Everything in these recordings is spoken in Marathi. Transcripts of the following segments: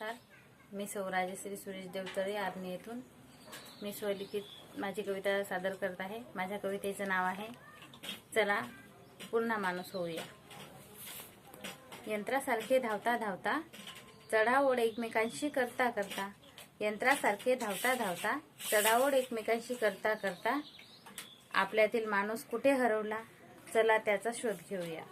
नमस्कार. मी सौराजश्री सुरेश देवतळे आर्मी येथून. मी स्वलिखित माझी कविता सादर करत आहे. माझ्या कवितेचं नाव आहे चला पुन्हा माणूस होऊया. यंत्रासारखे धावता धावता चढाओढ एकमेकांशी करता करता यंत्रासारखे धावता धावता चढाओढ एकमेकांशी करता करता आपल्यातील माणूस कुठे हरवला? चला त्याचा शोध घेऊया.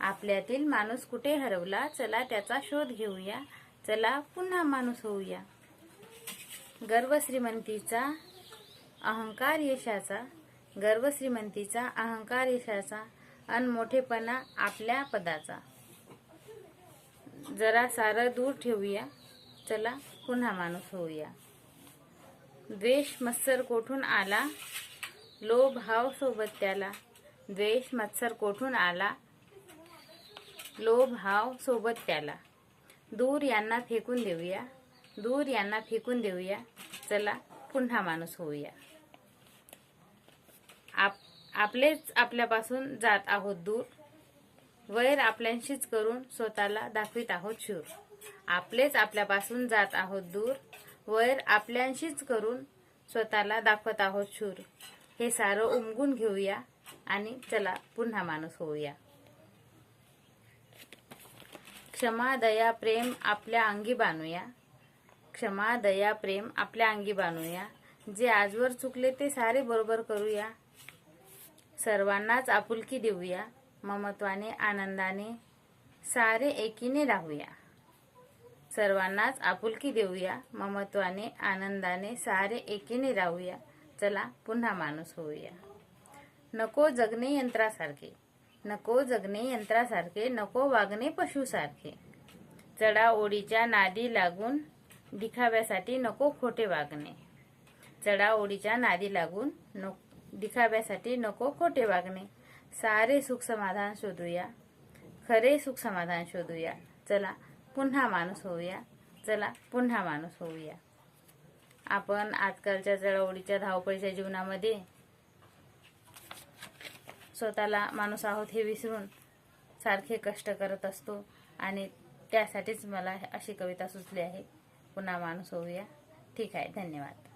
आपल्यातील माणूस कुठे हरवला? चला त्याचा शोध घेऊया. चला पुन्हा माणूस होऊया. गर्व श्रीमंतीचा अहंकार यशाचा गर्व श्रीमंतीचा अहंकार यशाचा अन मोठेपणा आपल्या पदाचा. जरा सारं दूर ठेवूया. चला पुन्हा माणूस होऊया. द्वेष मत्सर कोठून आला? लोभ भाव सोबत त्याला. द्वेष मत्सर कोठून आला? लोभ हाव सोबत त्याला. दूर यांना फेकून देऊया. दूर यांना फेकून देऊया. चला पुन्हा माणूस होऊया. आप आपलेच आपल्यापासून जात आहोत दूर. वैर आपल्याशीच करून स्वतःला दाखवित आहोत शूर. आपलेच आपल्यापासून जात आहोत दूर. वैर आपल्याशीच करून स्वतःला दाखवत आहोत शूर. हे सारं उमगून घेऊया आणि चला पुन्हा माणूस होऊया. क्षमा दया प्रेम आपल्या अंगी बांधूया. क्षमा दया प्रेम आपल्या अंगी बांधूया. जे आजवर चुकले ते सारे बरोबर करूया. सर्वांनाच आपुलकी देऊया. ममत्वाने आनंदाने सारे एकीने राहूया. सर्वांनाच आपुलकी देऊया. ममत्वाने आनंदाने सारे एकीने राहूया. चला पुन्हा माणूस होऊया. नको जगणे यंत्रासारखे. नको जगणे यंत्रासारखे नको वागणे पशुसारखे. चढा ओढीच्या नादी लागून दिखाव्यासाठी नको खोटे वागणे. चढा ओढीच्या नादी लागून नो दिखाव्यासाठी नको खोटे वागणे. सारे सुख समाधान शोधूया. खरे सुख समाधान शोधूया. चला पुन्हा माणूस होऊया. चला पुन्हा माणूस होऊया. आपण आजकालच्या चढाओळीच्या धावपळीच्या जीवनामध्ये स्वतःला माणूस आहोत हे विसरून सारखे कष्ट करत असतो. आणि त्यासाठीच मला अशी कविता सुचली आहे. पुन्हा माणूस होऊया. ठीक आहे. धन्यवाद.